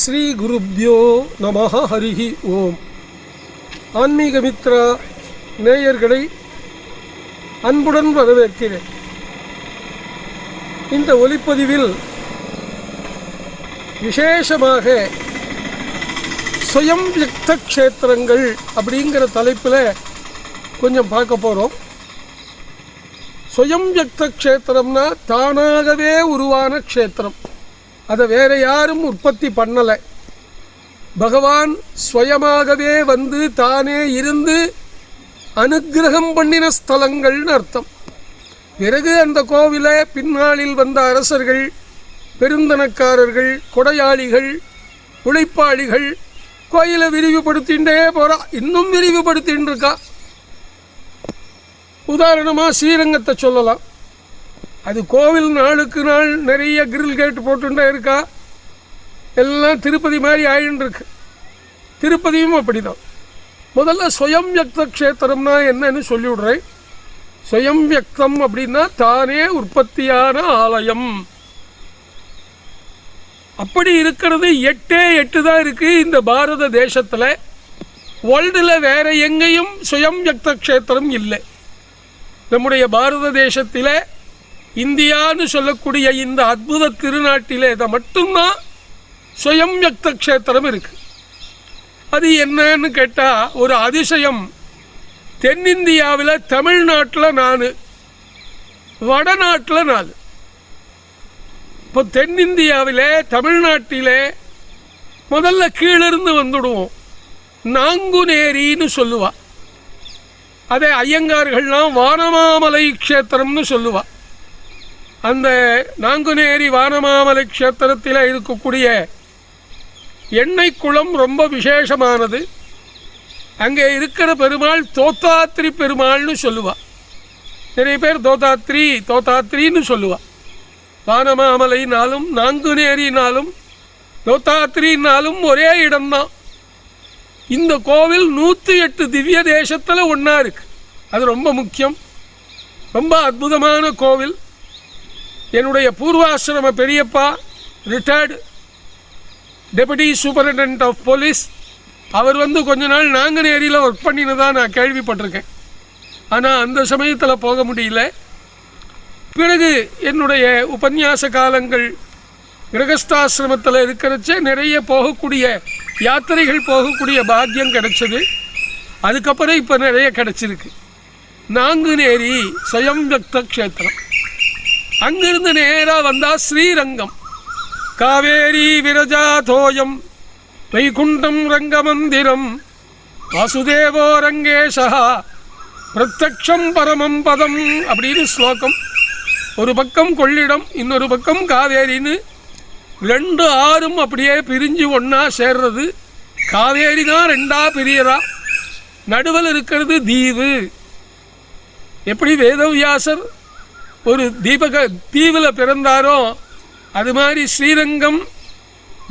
ஸ்ரீ குருப்யோ நம ஹரிஹி. ஓம். ஆன்மீக மித்ரா நேயர்களை அன்புடன் வரவேற்கிறேன். இந்த ஒலிப்பதிவில் விசேஷமாக சுயம் வியக்த க்ஷேத்திரங்கள் அப்படிங்கிற தலைப்பில் கொஞ்சம் பார்க்க போகிறோம் சுயம் வியக்த க்ஷேத்திரம்னா தானாகவே உருவான க்ஷேத்திரம். அதை வேற யாரும் உற்பத்தி பண்ணலை. பகவான் ஸ்வயமாகவே வந்து தானே இருந்து அனுக்கிரகம் பண்ணின ஸ்தலங்கள்னு அர்த்தம். பிறகு அந்த கோவிலை பின்னாளில் வந்த அரசர்கள் பெருந்தனக்காரர்கள் கொடையாளிகள் உழைப்பாளிகள் கோயிலை விரிவுபடுத்திகிட்டே போகிறா இன்னும் விரிவுபடுத்தின்னு இருக்கா உதாரணமாக ஸ்ரீரங்கத்தை சொல்லலாம். அது கோவில் நாளுக்கு நாள் நிறைய கிரில் கேட் போட்டுட்டே இருக்கா? எல்லாம் திருப்பதி மாதிரி ஆயின்னு இருக்கு திருப்பதியும் அப்படிதான். முதல்ல சுயம் வியக்த க்ஷேத்திரம்னா என்னன்னு சொல்லிவிடுறேன். சுயம் வியக்தம் அப்படின்னா தானே உற்பத்தியான ஆலயம். அப்படி இருக்கிறது எட்டே எட்டு தான் இருக்குது இந்த பாரத தேசத்தில். வேர்ல்டில் வேறு எங்கேயும் சுயம் வியக்த க்ஷேத்திரம் இல்லை. நம்முடைய பாரத தேசத்தில் இந்தியான்னு சொல்லக்கூடிய இந்த அற்புத திருநாட்டிலே இதை மட்டும்தான் சுயம் யக்த க்ஷேத்திரம் இருக்கு. அது என்னன்னு கேட்டால் ஒரு அதிசயம். தென்னிந்தியாவில் தமிழ்நாட்டில் நான் வடநாட்டில் நான் இப்போ தென்னிந்தியாவிலே தமிழ்நாட்டிலே முதல்ல கீழிருந்து வந்துடுவோம். நாங்குநேரின்னு சொல்லுவா. அதே ஐயங்கார்கள்லாம் வானமாமலை க்ஷேத்திரம்னு சொல்லுவாள் அந்த நாங்குநேரி வானமாமலை க்ஷேத்திரத்தில் இருக்கக்கூடிய எண்ணெய் குளம் ரொம்ப விசேஷமானது. அங்கே இருக்கிற பெருமாள் தோத்தாத்திரி பெருமாள்னு சொல்லுவாள் நிறைய பேர் தோத்தாத்ரி தோத்தாத்ரின்னு சொல்லுவாள் வானமாமலைனாலும் நாங்குநேரினாலும் தோத்தாத்திரினாலும் ஒரே இடம்தான். இந்த கோவில் நூற்றி எட்டு திவ்ய தேசத்தில் ஒன்றா இருக்கு. அது ரொம்ப முக்கியம். ரொம்ப அற்புதமான கோவில். என்னுடைய பூர்வாசிரம பெரியப்பா retired deputy superintendent of police அவர் வந்து கொஞ்ச நாள் நாங்கநேரியில் ஒர்க் பண்ணினதாக நான் கேள்விப்பட்டிருக்கேன். ஆனால் அந்த சமயத்தில் போக முடியல. பிறகு என்னுடைய உபன்யாச காலங்கள் கிரகஸ்தாசிரமத்தில் இருக்கிறச்சே நிறைய போகக்கூடிய யாத்திரைகள் போகக்கூடிய பாக்கியம் கிடைச்சது. அதுக்கப்புறம் இப்போ நிறைய கிடச்சிருக்கு. நாங்குநேரி சுயம் வியக்த க்ஷேத்திரம். அங்கிருந்து நேராக வந்தால் ஸ்ரீரங்கம். காவேரி விரஜாதோயம் வைகுண்டம் ரங்கமந்திரம் வாசுதேவோ ரங்கேஷா பிரத்யக்ஷம் பரமம் பதம் அப்படின்னு ஸ்லோகம். ஒரு பக்கம் கொள்ளிடம் இன்னொரு பக்கம் காவேரின்னு ரெண்டு ஆறும் அப்படியே பிரிஞ்சு ஒன்றா சேர்றது. காவேரி தான் ரெண்டா பிரியறா. நடுவில் இருக்கிறது தீவு. எப்படி வேதவியாசர் ஒரு தீபக தீவில் பிறந்தாரோ அது மாதிரி ஸ்ரீரங்கம்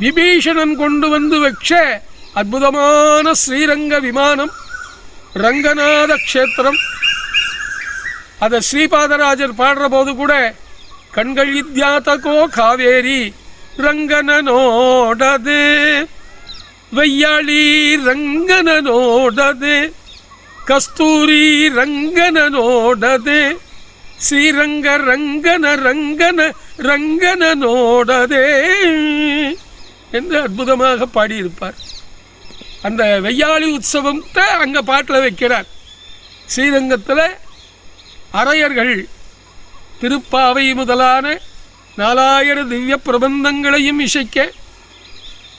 விபீஷணன் கொண்டு வந்து வச்ச அற்புதமான ஸ்ரீரங்க விமானம் ரங்கநாத க்ஷேத்திரம். அதை ஸ்ரீபாதராஜர் பாடுற போது கூட கண்கள் இத்தியாத்தகோ காவேரி ரங்கனனோடது வெய்யாளி ரங்கனனோடது கஸ்தூரி ரங்கனனோடது ஸ்ரீரங்க ரங்கன ரங்கன ರಂಗನ ನೋಡದೆ என்று அற்புதமாக பாடியிருப்பார். அந்த வெய்யாளி உற்சவத்தை அங்கே பாட்டில் வைக்கிறார். ஸ்ரீரங்கத்தில் அரையர்கள் திருப்பாவை முதலான நாலாயிர திவ்ய பிரபந்தங்களையும் இசைக்க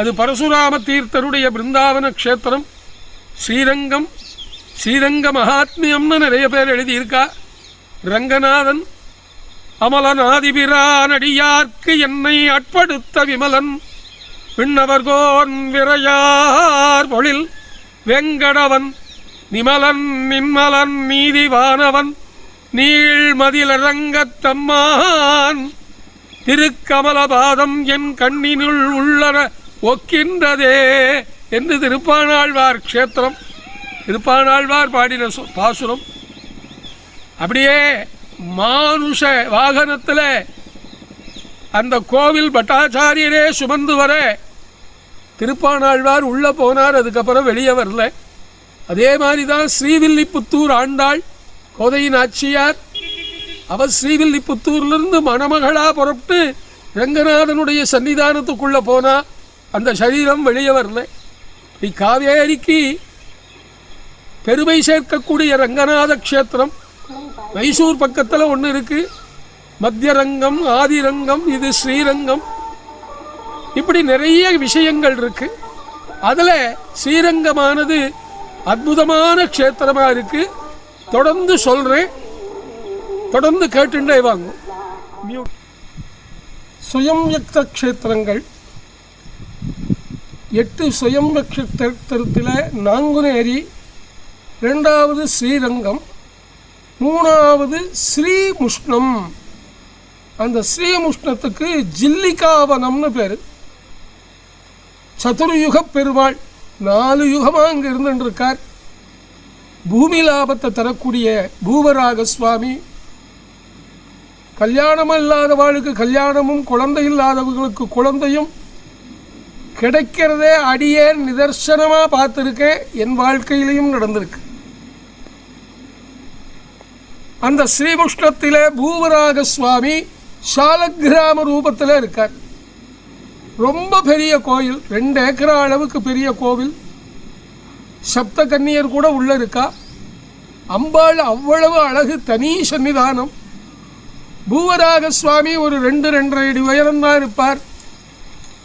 அது பரசுராம தீர்த்தருடைய பிருந்தாவன க்ஷேத்திரம் ஸ்ரீரங்கம் ஸ்ரீரங்க மகாத்மியம்னு நிறைய பேர் எழுதியிருக்கா. ரங்கநாதன் அமலநாதிபிரானடியார்க்கு என்னை அட்படுத்த விமலன். விண்ணவர்கோன் விரையார் பொழில் வெங்கடவன். நிமலன் நிம்மலன் நீதிவானவன் நீழ்மதிலரங்கத்தம்மான் திருக்கமலபாதம் என் கண்ணினுள் உள்ளன ஒக்கின்றதே என்று திருப்பானாழ்வார் க்ஷேத்திரம். திருப்பானாழ்வார் பாடின பாசுரம். அப்படியே மானுஷ வாகனத்தில் அந்த கோவில் பட்டாச்சாரியரே சுமந்து வர திருப்பானாழ்வார் உள்ளே போனார் அதுக்கப்புறம் வெளியே வரல. அதே மாதிரி தான் ஸ்ரீவில்லிபுத்தூர் ஆண்டாள் கோதையின் ஆட்சியார் அவர் ஸ்ரீவில்லிபுத்தூர்லேருந்து மணமகளாக புறப்பட்டு ரங்கநாதனுடைய சன்னிதானத்துக்குள்ளே போனால் அந்த சரீரம் வெளியே வரல. நீ காவேரிக்கு பெருமை சேர்க்கக்கூடிய ரங்கநாத க்ஷேத்திரம் மைசூர் பக்கத்தில் ஒன்று இருக்கு. மத்தியரங்கம் ஆதிரங்கம் இது ஸ்ரீரங்கம். இப்படி நிறைய விஷயங்கள் இருக்கு. அதில் ஸ்ரீரங்கமானது அற்புதமான க்ஷேத்திரமாக இருக்கு. தொடர்ந்து சொல்கிறேன் தொடர்ந்து கேட்டுண்டே வாங்க. மியூட் சுயம்யக்த க்ஷேத்திரங்கள். எட்டு சுயம்யக்ஷேத்திரத்தில் நாங்குநேரி ரெண்டாவது ஸ்ரீரங்கம். மூணாவது ஸ்ரீமுஷ்ணம். அந்த ஸ்ரீமுஷ்ணத்துக்கு ஜில்லிகாவனம்னு பேர். சதுர்யுக பெருவாள் நாலு யுகமாக அங்கே இருந்துருக்கார். பூமி லாபத்தை தரக்கூடிய பூவராக சுவாமி கல்யாணம் இல்லாதவாளுக்கு கல்யாணமும் குழந்தை இல்லாதவர்களுக்கு குழந்தையும் கிடைக்கிறதே அடியே நிதர்சனமாக பார்த்துருக்கேன் என் வாழ்க்கையிலையும் நடந்திருக்கு. அந்த ஸ்ரீமுஷ்ணத்திலே பூவராக சுவாமி சாலக்கிராம ரூபத்தில் இருக்கார். ரொம்ப பெரிய கோயில் ரெண்டு ஏக்கரா அளவுக்கு பெரிய கோவில். சப்த கன்னியர் கூட உள்ள இருக்கா? அம்பாள் அவ்வளவு அழகு தனி சன்னிதானம். பூவராக சுவாமி ஒரு ரெண்டு ரெண்டரை அடி உயரம்தான் இருப்பார்.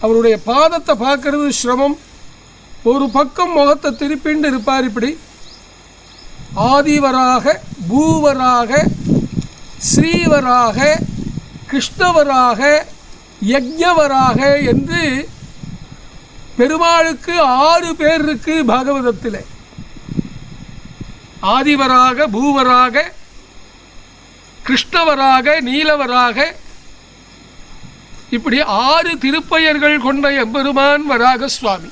அவருடைய பாதத்தை பார்க்கறது சிரமம். ஒரு பக்கம் முகத்தை திருப்பிண்டு இருப்பார் இப்படி. ஆதிவராக பூவராக ஸ்ரீவராக கிருஷ்ணவராக யஜ்ஞவராக என்று பெருமாளுக்கு ஆறு பேர் இருக்கு பாகவதத்தில். ஆதிவராக பூவராக கிருஷ்ணவராக நீலவராக இப்படி ஆறு திருப்பெயர்கள் கொண்ட எம்பெருமான் வராக சுவாமி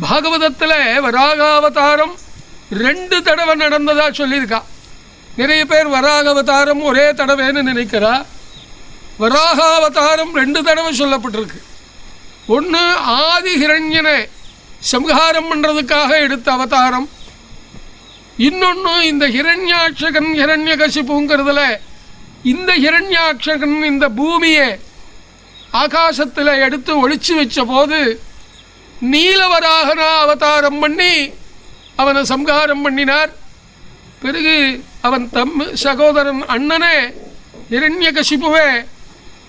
பாகவதத்தில் வராகாவதாரம் ரெண்டு தடவை நடந்ததாக சொல்லியிருக்கா. நிறைய பேர் வராக அவதாரம் ஒரே தடவைன்னு நினைக்கிறா. வராகாவதாரம் ரெண்டு தடவை சொல்லப்பட்டிருக்கு. ஒன்று ஆதி ஹிரண்யனை சம்ஹாரம் பண்ணுறதுக்காக எடுத்த அவதாரம். இன்னொன்று இந்த ஹிரண்யாட்சகன் ஹிரண்யகசிப்புங்கிறதுல இந்த ஹிரண்யாட்சகன் இந்த பூமியை ஆகாசத்தில் எடுத்து ஒழிச்சு வச்ச போது நீலவராகனா அவதாரம் பண்ணி அவனை சம்ஹாரம் பண்ணினார். பிறகு அவன் தம் சகோதரன் அண்ணனே இரண்யகசிப்புவே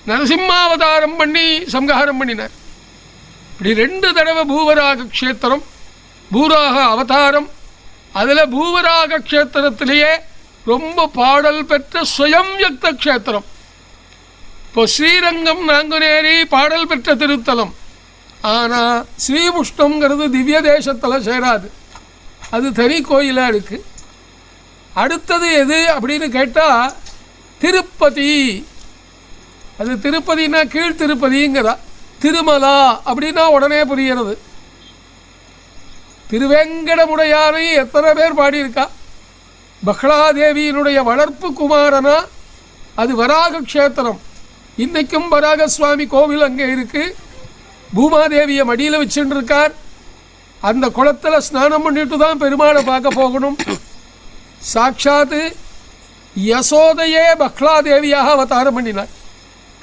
நரசிம்மாவதாரம் பண்ணி சம்ஹாரம் பண்ணினார். இப்படி ரெண்டு தடவை பூவராக க்ஷேத்திரம் பூராக அவதாரம் அதில் பூவராக க்ஷேத்திரத்திலேயே ரொம்ப பாடல் பெற்ற சுயம்யக்த க்ஷேத்திரம். இப்போ ஸ்ரீரங்கம் நாங்குநேரி பாடல் பெற்ற திருத்தலம். ஆனால் ஸ்ரீமுஷ்ணங்கிறது திவ்ய தேசத்தில் சேராது. அது தனி கோயிலாக இருக்குது அடுத்தது எது அப்படின்னு கேட்டால் திருப்பதி. அது திருப்பதினா கீழ் திருப்பதிங்கிறதா? திருமலா அப்படின்னா உடனே புரிகிறது. திருவேங்கடமுடையாரை எத்தனை பேர் பாடியிருக்கா? பஹ்லாதேவியினுடைய வளர்ப்பு குமாரனா? அது வராக க்ஷேத்திரம் இன்றைக்கும் வராக சுவாமி கோவில் அங்கே இருக்குது பூமாதேவியை மடியில் வச்சுட்டு இருக்கார் அந்த குளத்தில் ஸ்நானம் பண்ணிட்டு தான் பெருமாளை பார்க்க போகணும். சாட்சாத்து யசோதையே பக்லாதேவியாக அவதாரம் பண்ணினார்.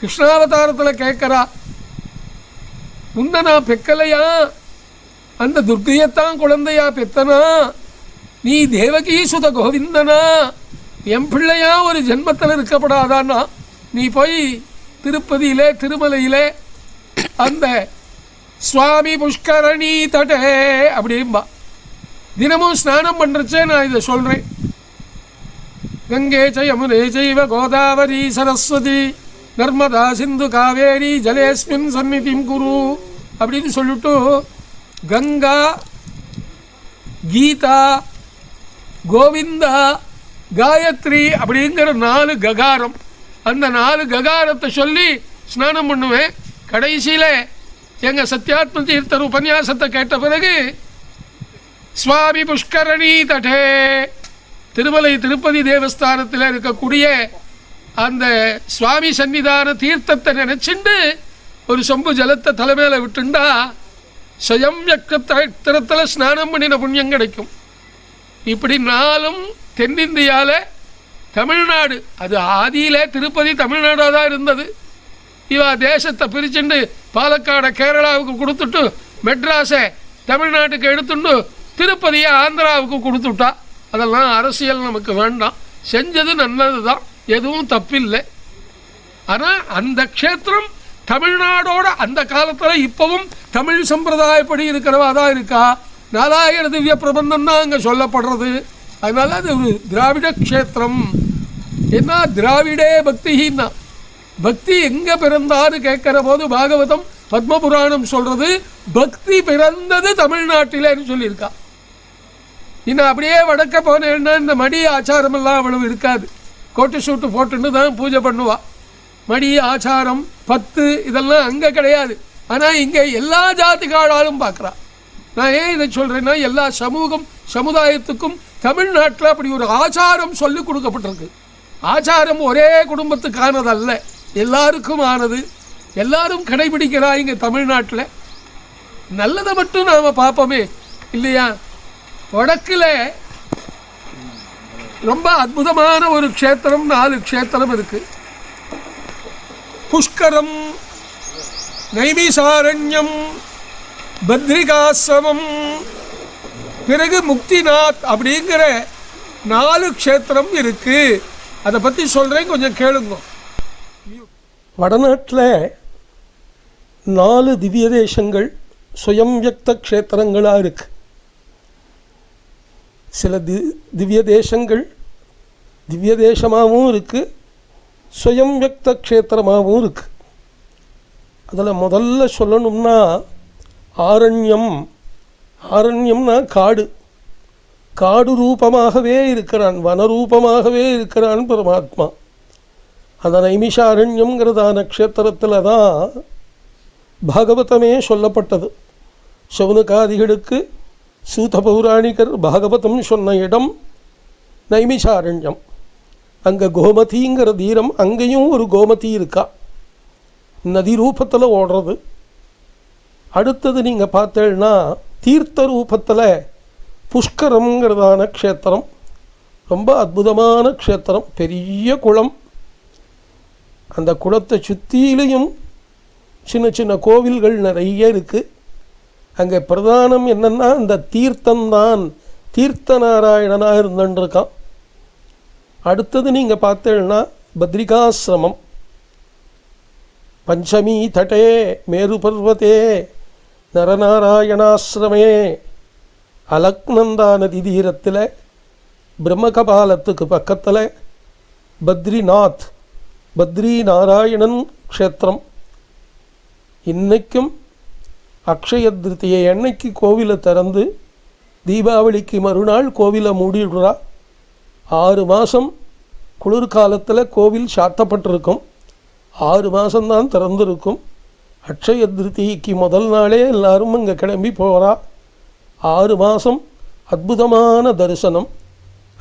கிருஷ்ணாவதாரத்தில் கேட்குறா முன்ன நான் பெக்கலையா? அந்த துர்க்கையத்தான் குழந்தையா பெத்தனா? நீ தேவகி சுத கோவிந்தனா? என் பிள்ளையா ஒரு ஜென்மத்தில் இருக்கப்படாதான்னா நீ போய் திருப்பதியிலே திருமலையிலே அந்த சுவாமி புஷ்கரணி தடே அப்படிம்பா. தினமும் ஸ்நானம் பண்ணுறச்சே நான் இதை சொல்கிறேன் கங்கே ச யமுனே செய்வ கோதாவரி சரஸ்வதி நர்மதா சிந்து காவேரி ஜலேஸ்மின் சந்நிதிம் குரு அப்படின்னு சொல்லிட்டு கங்கா கீதா கோவிந்தா காயத்ரி அப்படிங்கிற நாலு ககாரம். அந்த நாலு ககாரத்தை சொல்லி ஸ்நானம் பண்ணுவேன். கடைசியில் எங்கள் சத்யாத்ம தீர்த்தர் உபன்யாசத்தை கேட்ட பிறகு சுவாமி புஷ்கரணி தடே. திருமலை திருப்பதி தேவஸ்தானத்தில் இருக்கக்கூடிய அந்த சுவாமி சன்னிதான தீர்த்தத்தை நினச்சிண்டு ஒரு சொம்பு ஜலத்தை தலைமையில் விட்டுண்டா சுயம் வியக்கத்திரத்தில் ஸ்நானம் பண்ணின புண்ணியம் கிடைக்கும். இப்படி நாளும் தென்னிந்தியாவில் தமிழ்நாடு அது ஆதியிலே திருப்பதி தமிழ்நாடாக தான் இருந்தது. இவா தேசத்தை பிரிச்சுண்டு பாலக்காடை கேரளாவுக்கு கொடுத்துட்டு மெட்ராஸை தமிழ்நாட்டுக்கு எடுத்துட்டு திருப்பதியை ஆந்திராவுக்கு கொடுத்துட்டா. அதெல்லாம் அரசியல் நமக்கு வேண்டாம். செஞ்சது நல்லது தான் எதுவும் தப்பில்லை. ஆனால் அந்த க்ஷேத்திரம் தமிழ்நாடோட அந்த காலத்தில் இப்போவும் தமிழ் சம்பிரதாயப்படி இருக்கிறவா தான் இருக்கா? நாலாயிர திவ்ய பிரபந்தம் தான் அங்கே சொல்லப்படுறது. அதனால அது ஒரு திராவிட க்ஷேத்திரம். என்ன திராவிடே பக்தின்னா பக்தி எங்கே பிறந்தாரு கேட்கிற போது பாகவதம் பத்மபுராணம் சொல்கிறது பக்தி பிறந்தது தமிழ்நாட்டிலேன்னு சொல்லியிருக்கா. இன்னும் அப்படியே வடக்க போனேன்னா இந்த மடி ஆச்சாரமெல்லாம் அவ்வளவு இருக்காது. கோட்டு சூட்டு போட்டுன்னு தான் பூஜை பண்ணுவா. மடி ஆச்சாரம் பத்து இதெல்லாம் அங்கே கிடையாது. ஆனால் இங்கே எல்லா ஜாதிகாளாலும் பார்க்குறா. நான் ஏன் இதை சொல்கிறேன்னா எல்லா சமூகம் சமுதாயத்துக்கும் தமிழ்நாட்டில் அப்படி ஒரு ஆச்சாரம் சொல்லி கொடுக்கப்பட்டிருக்கு. ஆச்சாரம் ஒரே குடும்பத்துக்கானதல்ல. எல்லாருக்கும் ஆனது எல்லாரும் கடைபிடிக்கிறா இங்கே தமிழ்நாட்டில். நல்லதை மட்டும் நாம் பார்ப்போமே. இல்லையா? வடக்கில் ரொம்ப அற்புதமான ஒரு க்ஷேத்திரம் நாலு க்ஷேத்திரம் இருக்குது புஷ்கரம் நைமிசாரண்யம் பத்ரிகாசிரமம் பிறகு முக்திநாத் அப்படிங்கிற நாலு க்ஷேத்திரம் இருக்குது அதை பற்றி சொல்கிறேன் கொஞ்சம் கேளுங்க. வடநாட்டில் நாலு திவ்ய தேசங்கள் சுயம் வியக்த க்ஷேத்திரங்களாக இருக்கு. சில தி திவ்ய தேசங்கள் திவ்ய தேசமாகவும் இருக்குது சுயம் வியக்த க்ஷேத்திரமாகவும் இருக்குது அதில் முதல்ல சொல்லணும்னா ஆரண்யம் ஆரண்யம்னா காடு. காடு ரூபமாகவே இருக்கிறான் வனரூபமாகவே இருக்கிறான் பரமாத்மா. அந்த நைமிஷாரண்யங்கிறதான க்ஷேத்திரத்தில் தான் பாகவதமே சொல்லப்பட்டது. சவுனகாதிகளுக்கு சூத பௌராணிகர் பாகவதம் சொன்ன இடம் நைமிஷாரண்யம். அங்கே கோமதிங்கிற தீரம் அங்கேயும் ஒரு கோமதி இருக்கா? நதி ரூபத்தில் ஓடுறது. அடுத்தது நீங்கள் பார்த்தேன்னா தீர்த்த ரூபத்தில் புஷ்கரம்ங்கிறதான க்ஷேத்திரம். ரொம்ப அற்புதமான க்ஷேத்திரம். பெரிய குளம். அந்த குளத்தை சுற்றிலையும் சின்ன சின்ன கோவில்கள் நிறைய இருக்குது அங்கே பிரதானம் என்னென்னா இந்த தீர்த்தம்தான். தீர்த்த நாராயணனாக இருந்துருக்கான் அடுத்தது நீங்கள் பார்த்தேன்னா பத்ரிகாசிரமம். பஞ்சமி தட்டே மேரு பர்வத்தே நரநாராயணாசிரமே. அலக்னந்தா நதி தீரத்தில் பிரம்மகபாலத்துக்கு பக்கத்தில் பத்ரிநாத் பத்ரி நாராயணன் க்ஷேத்திரம். இன்றைக்கும் அக்ஷய திருத்தியை அன்னைக்கு கோவிலை திறந்து தீபாவளிக்கு மறுநாள் கோவிலை மூடிடுறா. ஆறு மாதம் குளிர்காலத்தில் கோவில் சாத்தப்பட்டிருக்கும். ஆறு மாதம்தான் திறந்திருக்கும். அக்ஷய திருத்திக்கு முதல் நாளே எல்லாரும் இங்கே கிளம்பி போகிறா ஆறு மாதம் அற்புதமான தரிசனம்.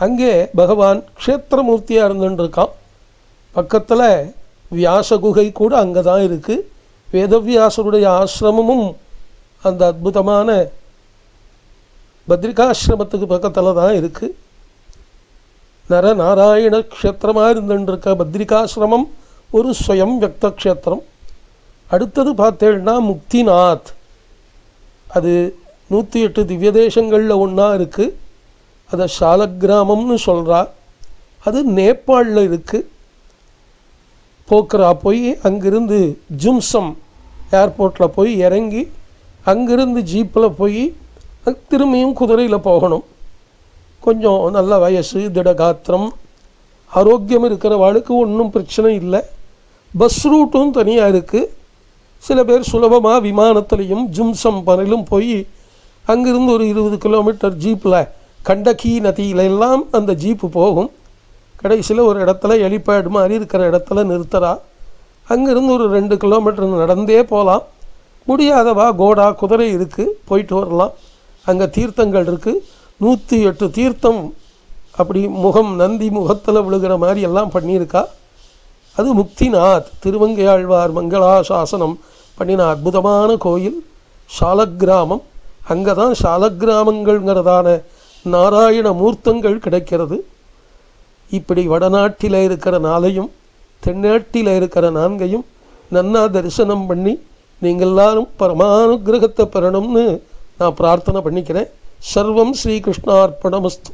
அங்கே பகவான் க்ஷேத்திரமூர்த்தியாக இருந்துட்டுருக்கான் பக்கத்தில் வியாச குகை கூட அங்கே தான் இருக்குது வேதவியாசருடைய ஆசிரமமும் அந்த அற்புதமான பத்ரிகாசிரமத்துக்கு பக்கத்தில் தான் இருக்குது நரநாராயண க்ஷேத்திரமாக இருந்துருக்க பத்ரிகாசிரமம் ஒரு ஸ்வயம் வியக்த க்ஷேத்திரம். அடுத்தது பார்த்தேன்னா முக்திநாத். அது நூற்றி எட்டு திவ்ய தேசங்களில் ஒன்றா இருக்குது அதை சாலக்கிராமம்னு சொல்கிறா அது நேபாளில் இருக்குது போக்ரா போய் அங்கிருந்து ஜும்சம் ஏர்போர்ட்டில் போய் இறங்கி அங்கிருந்து ஜீப்பில் போய் திரும்பியும் குதிரையில் போகணும். கொஞ்சம் நல்ல வயசு திடகாத்திரம் ஆரோக்கியம் இருக்கிறவாளுக்கு ஒன்றும் பிரச்சனை இல்லை. பஸ் ரூட்டும் தனியாக இருக்குது சில பேர் சுலபமாக விமானத்துலேயும் ஜும்சம் வரையிலும் போய் அங்கிருந்து ஒரு இருபது கிலோமீட்டர் ஜீப்பில் கண்டகி நதியிலெல்லாம் அந்த ஜீப்பு போகும். கடைசியில் ஒரு இடத்துல எலிபேட் மாதிரி இருக்கிற இடத்துல நிறுத்துறா. அங்கேருந்து ஒரு ரெண்டு கிலோமீட்டர் நடந்தே போகலாம் முடியாதவா கோடா குதிரை இருக்குது போயிட்டு வரலாம். அங்கே தீர்த்தங்கள் இருக்குது நூற்றி எட்டு தீர்த்தம் அப்படி முகம் நந்தி முகத்தில் விழுகிற மாதிரி எல்லாம் பண்ணியிருக்கா. அது முக்திநாத் திருவங்கையாழ்வார் மங்களாசாசனம் பண்ணின அற்புதமான கோயில். சாலக்கிராமம். அங்கே தான் சாலக்கிராமங்கள்ங்கிறதான நாராயண மூர்த்தங்கள் கிடைக்கிறது. இப்படி வடநாட்டில் இருக்கிற நாளையும் தென்னாட்டில் இருக்கிற நான்கையும் நன்னா தரிசனம் பண்ணி நீங்கள் எல்லாரும் பரமானுகிரகத்தை பெறணும்னு நான் பிரார்த்தனை பண்ணிக்கிறேன். சர்வம் ஸ்ரீகிருஷ்ணார்ப்பணமஸ்து